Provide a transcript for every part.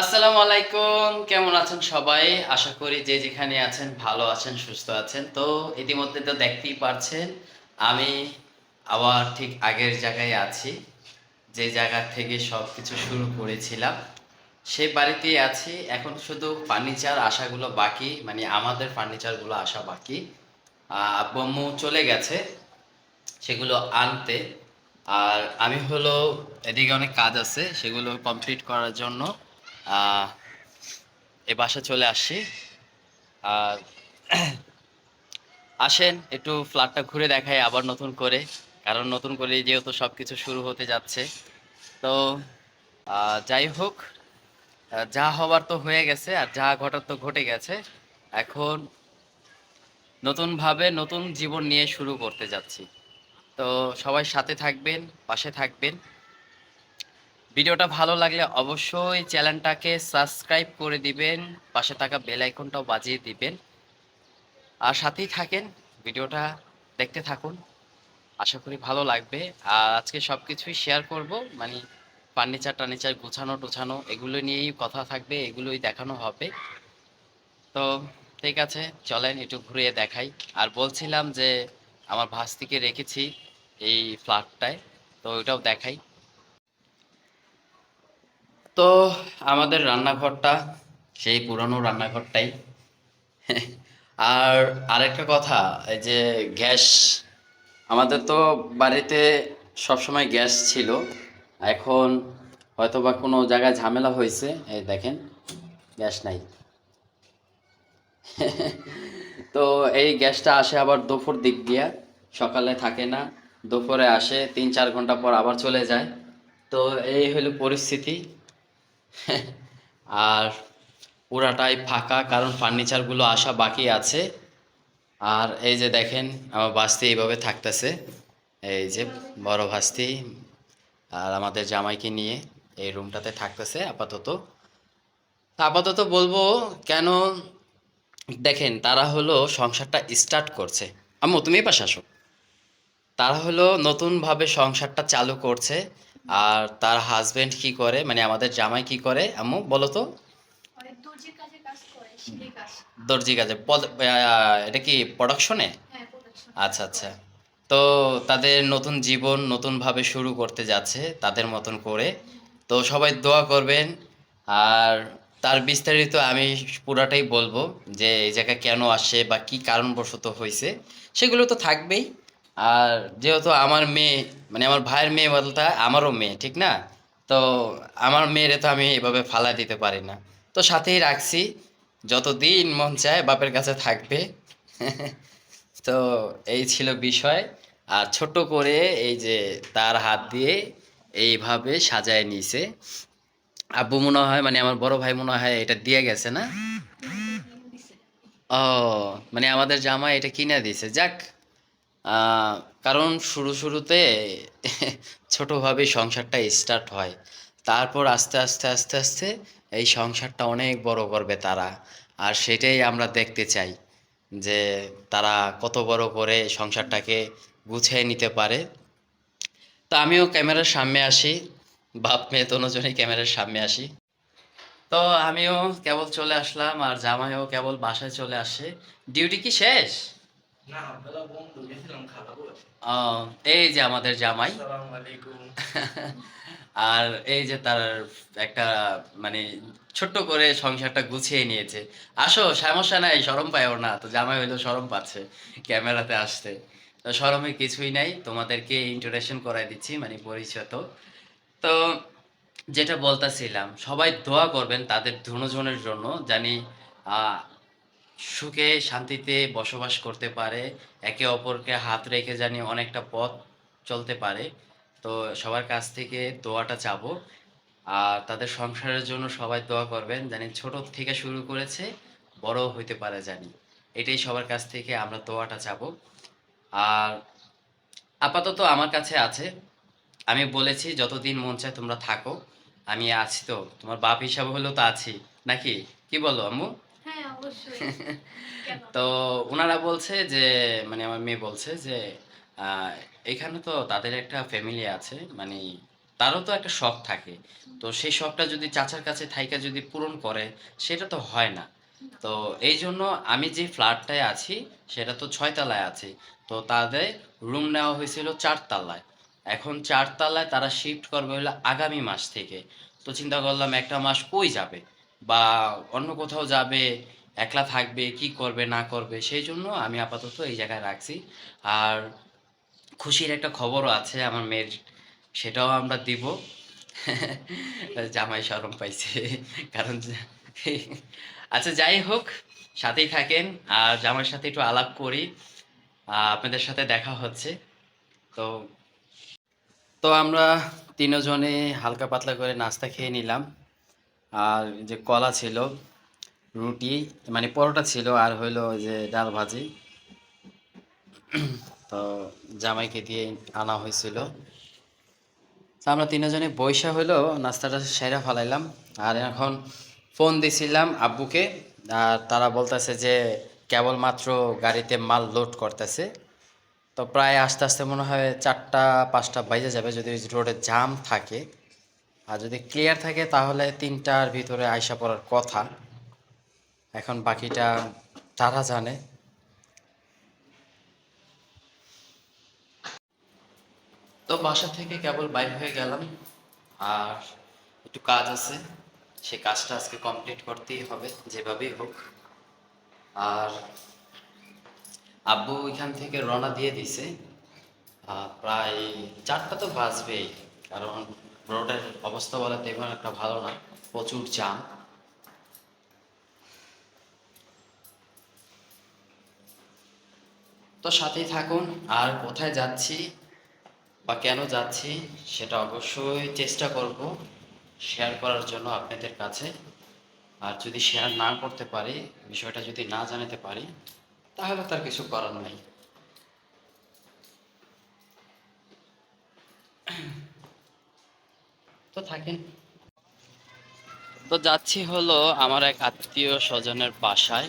আসসালামু আলাইকুম, কেমন আছেন সবাই? আশা করি যে যেখানে আছেন ভালো আছেন, সুস্থ আছেন। তো ইতিমধ্যে তো দেখতেই পারছেন, আমি আবার ঠিক আগের জায়গায় আছি। যে জায়গা থেকে সব কিছু শুরু করেছিলাম সেই বাড়িতেই আছি। এখন শুধু ফার্নিচার আসাগুলো বাকি মানে আমাদের ফার্নিচারগুলো আসা বাকি। আব্বু চলে গেছে, সেগুলো আনতে। আর আমি হলো, এদিকে অনেক কাজ আছে, সেগুলো কমপ্লিট করার জন্য এ বাসা চলে আসছি আর আসেন, একটু ফ্ল্যাটটা ঘুরে দেখাই, আবার নতুন করে। কারণ নতুন করে যেহেতু সব কিছু শুরু হতে যাচ্ছে। তো যাই হোক যা হবার তো হয়ে গেছে, আর যা ঘটার তো ঘটে গেছে। এখন নতুনভাবে নতুন জীবন নিয়ে শুরু করতে যাচ্ছি। তো সবাই সাথে থাকবেন, পাশে থাকবেন। ভিডিওটা ভালো লাগলে অবশ্যই চ্যানেলটাকে সাবস্ক্রাইব করে দিবেন, পাশে থাকা বেল আইকনটাও বাজিয়ে দিবেন। আর সাথেই থাকেন, ভিডিওটা দেখতে থাকুন। আশা করি ভালো লাগবে। আর আজকে সব কিছুই শেয়ার করব মানে ফার্নিচার টার্নিচার গুছানো, টুছানো, এগুলো নিয়েই কথা থাকবে, এগুলোই দেখানো হবে। তো ঠিক আছে, চলেন একটু ঘুরিয়ে দেখাই। আর বলছিলাম যে, আমার ভাস্তিকে রেখেছি এই ফ্ল্যাটটায় তো ওইটাও দেখাই। তো আমাদের রান্নাঘরটা, সেই পুরনো রান্নাঘরটাই। আর আরেকটা কথা, এই যে গ্যাস, আমাদের তো বাড়িতে সবসময় গ্যাস ছিল। এখন হয়তো বা কোনো জায়গায় ঝামেলা হয়েছে। এই দেখেন, গ্যাস নাই। তো এই গ্যাসটা আসে আবার দুপুর দিক দিয়া। সকালে থাকে না, দুপুরে আসে, তিন চার ঘণ্টা পর আবার চলে যায়। তো এই হলো পরিস্থিতি। আর পুরাটাই ফাঁকা, কারণ ফার্নিচারগুলো আসা বাকি আছে। আর এই যে দেখেন, আমার বাস্তি এইভাবে থাকতেছে। এই যে বড় ভাস্তি আর আমাদের জামাইকে নিয়ে এই রুমটাতে থাকতেছে আপাতত। আপাতত বলব, কেন দেখেন, তারা হলো সংসারটা স্টার্ট করছে। আম্মু, তুমি পাশে আসো। তারা হলো নতুনভাবে সংসারটা চালু করছে। আর তার হাজবেন্ড কি করে? মানে আমাদের জামাই কি করে? আম্মু বলো তো। কাজ দর্জি কাজে। এটা কি প্রোডাকশনে হ্যাঁ আচ্ছা আচ্ছা। তো তাদের নতুন জীবন নতুনভাবে শুরু করতে যাচ্ছে তাদের মতন করে। তো সবাই দোয়া করবেন। আর তার বিস্তারিত আমি পুরাটাই বলব যে এই জায়গায় কেন আসে বা কি কারণবশত হয়েছে সেগুলো তো থাকবেই। আর যেহেতু আমার মেয়ে মানে আমার ভাইয়ের মেয়ে বলতে আমারও মেয়ে, ঠিক না? তো আমার মেয়েরে তো আমি এভাবে ফালা দিতে পারি না। তো সাথেই রাখছি, যতদিন মন চায় বাপের কাছে থাকবে। তো এই ছিল বিষয়। আর ছোট করে এই যে তার হাত দিয়ে এইভাবে সাজায় নিছে। আব্বু মনে হয় মানে আমার বড় ভাই মনে হয় এটা দিয়ে গেছে না? ও মানে আমাদের জামা এটা কিনে দিয়েছে যাক কারণ শুরু শুরুতে ছোটোভাবে সংসারটা স্টার্ট হয়। তারপর আস্তে আস্তে আস্তে আস্তে এই সংসারটা অনেক বড় করবে তারা। আর সেটাই আমরা দেখতে চাই যে তারা কত বড় করে সংসারটাকে গুছিয়ে নিতে পারে। তো আমিও ক্যামেরার সামনে আসি। বাপ, মেয়ে দুজনেই ক্যামেরার সামনে আসি। তো আমিও কেবল চলে আসলাম আর জামাইও কেবল বাসায় চলে আসে। ডিউটি কি শেষ? এই যে আমাদের জামাই। আর এই যে তার একটা মানে ছোট্ট করে সংসারটা গুছিয়ে নিয়েছে। আসো সমস্যা নাই সরম পাইও না। তো জামাই হইল সরম পাচ্ছে ক্যামেরাতে আসতে। তো সরমে কিছুই নাই তোমাদেরকে ইন্ট্রোডাকশন করাই দিচ্ছি মানে পরিচয় তো। তো যেটা বলতেছিলাম সবাই দোয়া করবেন তাদের দুজনের জন্য জানি আহ, সুখে শান্তিতে বসবাস করতে পারে, একে অপরকে হাত রেখে জানি অনেকটা পথ চলতে পারে। তো সবার কাছ থেকে দোয়াটা চাবো। আর তাদের সংসারের জন্য সবাই দোয়া করবেন, জানি ছোট থেকে শুরু করেছে বড় হইতে পারে জানি। এটাই সবার কাছ থেকে আমরা দোয়াটা চাবো। আর আপাতত আমার কাছে আছে। আমি বলেছি, যতদিন মন চায় তোমরা থাকো। আমি আছি তো। তোমার বাপ হিসাবে হলেও তো আছি। নাকি? কি বলো আম্মু? তো ওনারা বলছে যে মানে আমার মেয়ে বলছে যে এখানে তো তাদের একটা ফ্যামিলি আছে মানে তারও তো একটা শখ থাকে। তো সেই শখটা যদি চাচার কাছে থাইকা যদি পূরণ করে সেটা তো হয় না। তো এই জন্য আমি যে ফ্ল্যাটটায় আছি সেটা তো ছয়তলায় আছে। তো তাদের রুম নেওয়া হয়েছিল চারতলায়। এখন চারতলায় তারা শিফট করবে হলো আগামী মাস থেকে। তো চিন্তা করলাম একটা মাস কই যাবে? বা অন্য কোথাও যাবে? একলা থাকবে, কি করবে, না করবে, সেই জন্য আমি আপাতত এই জায়গায় রাখছি। আর খুশির একটা খবরও আছে আমার মেয়ের, সেটাও আমরা দিব। জামাই শরম পাইছে, কারণ আচ্ছা যাই হোক, সাথেই থাকেন। আর জামাইয়ের সাথে একটু আলাপ করি। আপনাদের সাথে দেখা হচ্ছে। তো তো আমরা তিনজনে হালকা পাতলা করে নাস্তা খেয়ে নিলাম। আর যে কলা ছিল রুটি মানে পরোটা ছিল আর হইল যে ডাল ভাজি। তো জামাইকে দিয়ে আনা হয়েছিল। তো আমরা তিনজনে বৈশা হইল, নাস্তাটা সেরা ফালাইলাম। আর এখন ফোন দিছিলাম আব্বুকে, আর তারা বলতেছে যে কেবলমাত্র গাড়িতে মাল লোড করতেছে। তো প্রায় আস্তে আস্তে মনে হয় চারটা, পাঁচটা বাইজে যাবে যদি রোডে জাম থাকে। আর যদি ক্লিয়ার থাকে তাহলে তিনটার ভিতরে আইসা পড়ার কথা। এখন বাকিটা তারা জানে। তো বাসা থেকে কেবল বাইর হয়ে গেলাম। আর একটু কাজ আছে, সে কাজটা আজকে কমপ্লিট করতেই হবে, যেভাবেই হোক। আর আব্বু ওইখান থেকে রওনা দিয়ে দিছে। প্রায় চারটা তো বাজবেই, কারণ রোডের অবস্থা বলা তেমন একটা ভালো না, প্রচুর জাম তো সাথেই থাকুন। আর কোথায় যাচ্ছি বা কেন যাচ্ছি সেটা অবশ্যই চেষ্টা করব শেয়ার করার জন্য আপনাদের কাছে। আর যদি শেয়ার না করতে পারি, বিষয়টা যদি না জানাতে পারি, তাহলে তার কিছু করার নাই। তো থাকেন। তো যাচ্ছি হলো আমার এক আত্মীয় স্বজনের বাসায়।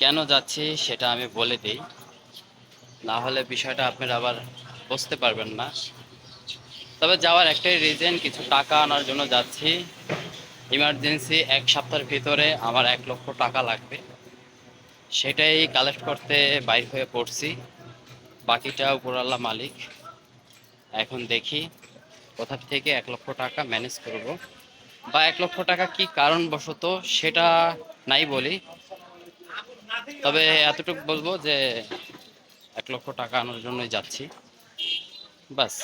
কেন যাচ্ছি সেটা আমি বলে দিই। না হলে বিষয়টা আপনারা আবার বুঝতে পারবেন না। তবে যাওয়ার একটাই রিজন কিছু টাকা আনার জন্য যাচ্ছি। ইমার্জেন্সি এক সপ্তাহের ভিতরে আমার এক লক্ষ টাকা লাগবে। সেটাই কালেক্ট করতে বাইর হয়ে পড়ছি। বাকিটা উপরাল্লা মালিক। এখন দেখি কোথা থেকে এক লক্ষ টাকা ম্যানেজ করব। বা এক লক্ষ টাকা কি কারণবশত সেটা নাই বলি। তবে এতটুকু বলব যে এক লক্ষ টাকা আনার জন্যই যাচ্ছি। বাস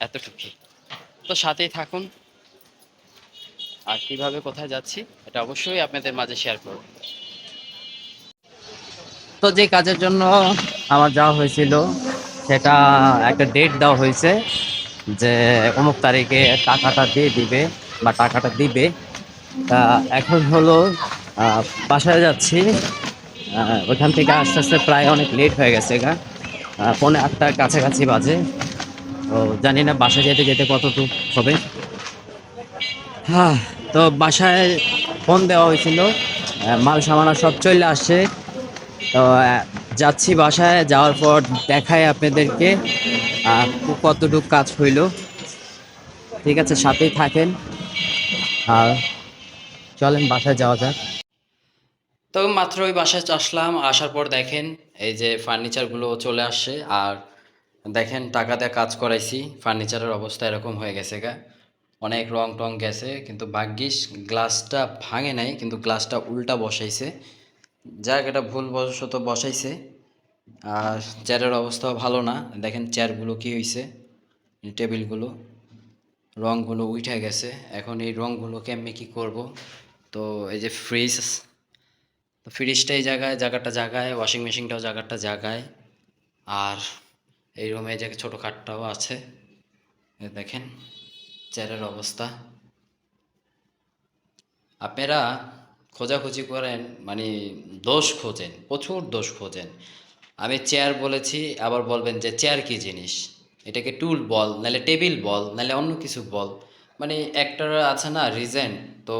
এতটুকুই। তো সাথেই থাকুন। আর কীভাবে কোথায় যাচ্ছি এটা অবশ্যই আপনাদের মাঝে শেয়ার করব। তো যে কাজের জন্য আমার যাওয়া হয়েছিল সেটা একটা ডেট দেওয়া হয়েছে যে অমুক তারিখে টাকাটা দিয়ে দিবে বা টাকাটা দিবে। এখন হলো বাসায় যাচ্ছি। আহ, ওইখান থেকে আস্তে আস্তে প্রায় অনেক লেট হয়ে গেছে গা। পৌনে আটটার কাছাকাছি বাজে। তো জানি না বাসায় যেতে যেতে কতটুকু হবে। হ্যাঁ তো বাসায় ফোন দেওয়া হয়েছিল। মাল সামানা সব চলে আসছে। তো যাচ্ছি বাসায়, যাওয়ার পর দেখায় আপনাদেরকে কতটুকু কাজ হইল। ঠিক আছে, সাথেই থাকেন। আর চলেন, বাসায় যাওয়া যাক। তো মাত্র ওই বাসায় আসলাম, আসার পর দেখেন এই যে ফার্নিচারগুলো চলে আসছে, আর দেখেন টাকা দিয়ে কাজ করাইছি ফার্নিচারের অবস্থা এরকম হয়ে গেছে গা। অনেক রং টং গেছে, কিন্তু ভাগ্যিস গ্লাসটা ভাঙে নাই, কিন্তু গ্লাসটা উল্টা বসাইছে। যাক, এটা ভুল বশত বসাইছে। আর চেয়ারের অবস্থাও ভালো না, দেখেন চেয়ারগুলো কি হয়েছে টেবিলগুলো রঙগুলো উঠে গেছে, এখন এই রঙগুলো কেমনি কী করব? তো এই যে ফ্রিজ তো ফ্রিজটা এই জায়গায় জায়গাটা জায়গায় ওয়াশিং মেশিনটাও জায়গাটা জায়গায় আর এই রুমে যে ছোটো খাটটাও আছে দেখেন, চেয়ারের অবস্থা। আপনারা খোঁজাখুঁজি করেন মানে দোষ খোঁজেন, প্রচুর দোষ খোঁজেন। আমি চেয়ার বলেছি, আবার বলবেন যে চেয়ার কি জিনিস? এটাকে টুল বল, নাহলে টেবিল বল, নাহলে অন্য কিছু বল। মানে একটা আছে না রিজেন্ট তো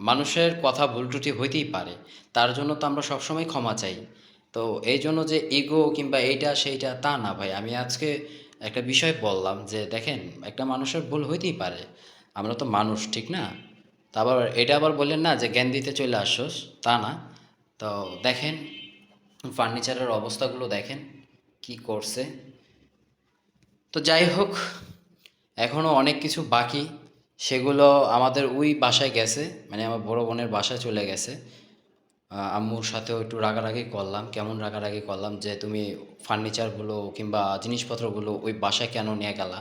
মানুষের কথা ভুল ত্রুটি হইতেই পারে। তার জন্য তো আমরা সবসময় ক্ষমা চাই। তো এই জন্য যে ইগো কিংবা এইটা সেইটা তা না ভাই। আমি আজকে একটা বিষয় বললাম যে, দেখেন, একটা মানুষের ভুল হইতেই পারে। আমরা তো মানুষ, ঠিক না? তা আবার এটা আবার বললেন না যে, জ্ঞান দিতে চলে আসছোস? তা না। তো দেখেন, ফার্নিচারের অবস্থাগুলো দেখেন, কি করছে। তো যাই হোক এখনও অনেক কিছু বাকি। সেগুলো আমাদের ওই বাসায় গেছে মানে আমার বড় বোনের বাসায় চলে গেছে। আম্মুর সাথেও একটু রাগারাগি করলাম, কেমন রাগারাগি করলাম যে তুমি ফার্নিচারগুলো কিংবা জিনিসপত্রগুলো ওই বাসায় কেন নিয়ে গেলা?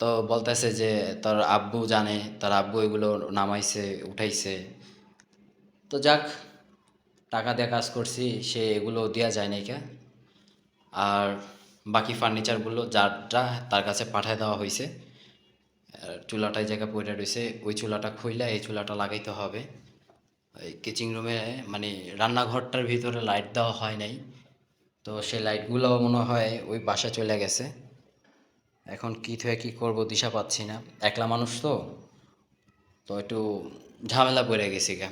তো বলতেছে যে তার আব্বু জানে, তার আব্বু এগুলো নামাইছে, উঠাইছে। তো যাক, টাকা দিয়ে কাজ করছি, সে এগুলো দেওয়া যায় নাই কে। আর বাকি ফার্নিচারগুলো যারটা তার কাছে পাঠিয়ে দেওয়া হয়েছে চুলাটায় জায়গা পড়ে রয়েছে ওই চুলাটা খুইলা এই চুলাটা লাগাইতে হবে। এই কিচিং রুমে মানে রান্নাঘরটার ভিতরে লাইট দেওয়া হয় নাই। তো সেই লাইটগুলো মনে হয় ওই বাসা চলে গেছে। এখন কী থেকে কী করব দিশা পাচ্ছি না। একলা মানুষ তো তো একটু ঝামেলা পড়ে গেছি গা।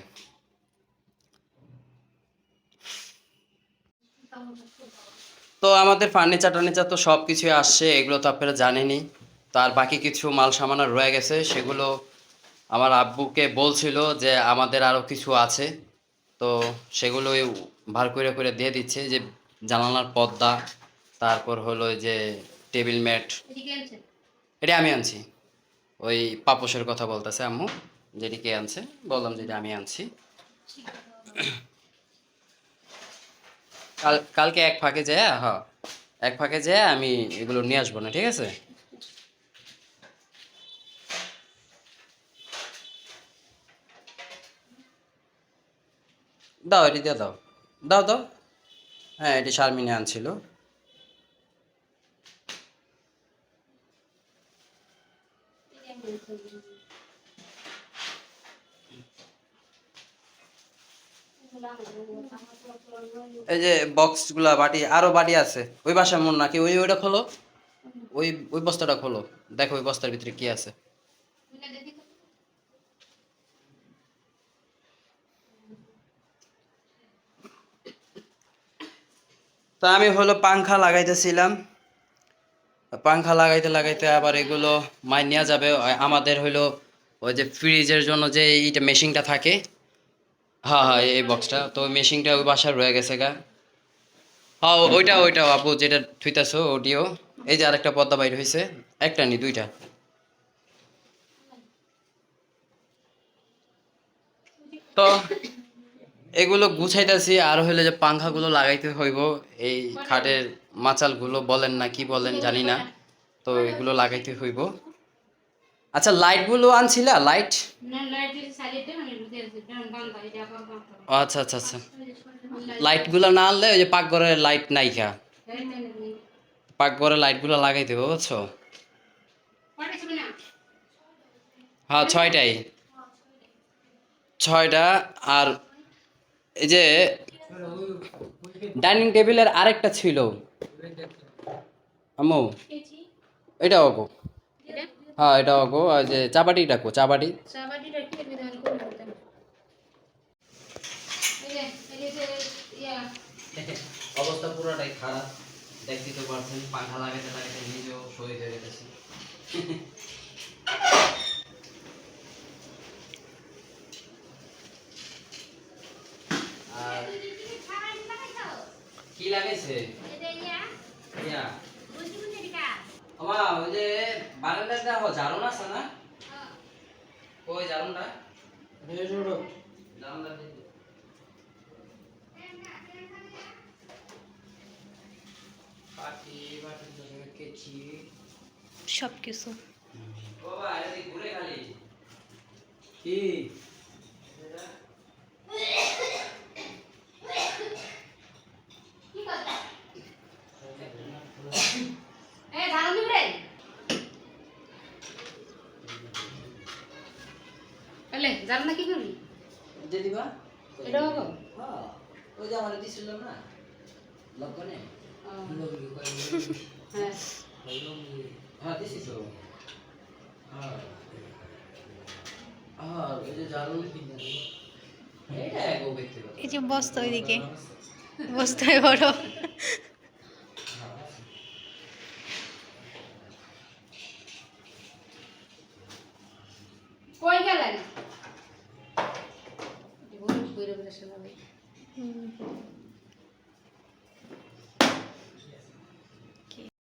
তো আমাদের ফার্নিচার টার্নিচার তো সব কিছুই আসছে, এগুলো তো আপনারা জানেনই। তো আর বাকি কিছু মাল সামানা রয়ে গেছে সেগুলো আমার আব্বুকে বলছিল যে আমাদের আরও কিছু আছে। তো সেগুলোই ভার করে করে দিয়ে দিচ্ছে যে জানালার পর্দা তারপর হলো ওই যে টেবিল ম্যাট। এটা আমি আনছি। ওই পাপোশের কথা বলতেছে আম্মু যেটি কে আনছে বললাম যেটা আমি আনছি। কাল কালকে এক ফাঁকে যায় হ্যাঁ এক ফাঁকে যায় আমি এগুলো নিয়ে আসব না ঠিক আছে? দাও এটি দিয়ে দাও। দাও দাও। হ্যাঁ এটি শারমিনে আনছিল এই যে বক্সগুলা বাটি, আরও বাটি আছে। ওই বাসায় মন নাকি ওই, ওইটা খোলো। ওই ওই বস্তাটা খোলো। দেখো ওই বস্তার ভিতরে কি আছে। তা আমি হলো পাংখা লাগাইতেছিলাম। পাংখা লাগাইতে লাগাইতে আবার এগুলো মাই নেওয়া যাবে। আমাদের হলো ওই যে ফ্রিজের জন্য যে এইটা মেশিনটা থাকে। হ্যাঁ হ্যাঁ এই বক্সটা। তো ওই মেশিনটা ওই বাসায় রয়ে গেছে গা। হ্যাঁ ওইটা ওইটা আপু যেটা থুইতাছো ওটিও এই যে আরেকটা পদ্মা বাইর হয়েছে একটা নি, দুইটা। তো এগুলো গুছাইতেছি আর হইলে যে পাংখাগুলো লাগাইতে হইব। এই খাটের মাচালগুলো বলেন না কি বলেন জানি না। তো এগুলো লাগাইতে হইব। আচ্ছা লাইটগুলো আনছিলা? লাইট আচ্ছা আচ্ছা আচ্ছা। লাইটগুলো না আনলে ওই যে পাকঘরের লাইট নাই খা পাকঘরের লাইটগুলো লাগাই দেবো বুঝছ? হ্যাঁ ছয়টাই। ছয়টা আর এই যে ডাইনিং টেবিলের আরেকটা ছিল। আমু এটা অগো হ্যাঁ এটা অগো আর যে চাপাটিটা কো চাপাটি অবস্থা পুরোটাই খারাপ। দেখতে তো পারছেন পাখা লাগাতে লাগাতে নিজেও শহীদ হয়ে গেছে আর কি লাগাইছে ইয়া। আমা ওই যে বারান্দার দেখো জারুন আছে না? ওই জারুনটা জারুনটা পাটি পাটি ধরে সব কিছু বাবা ঘুরে খালি। কি জানো না কি করবি দিয়ে দিবা এটা হব হ্যাঁ ওই যে আমার দিছিল না লগ্নে হ্যাঁ ব্যক্তিগত এই যে বস্তা ওইদিকে। বস্তায় বড়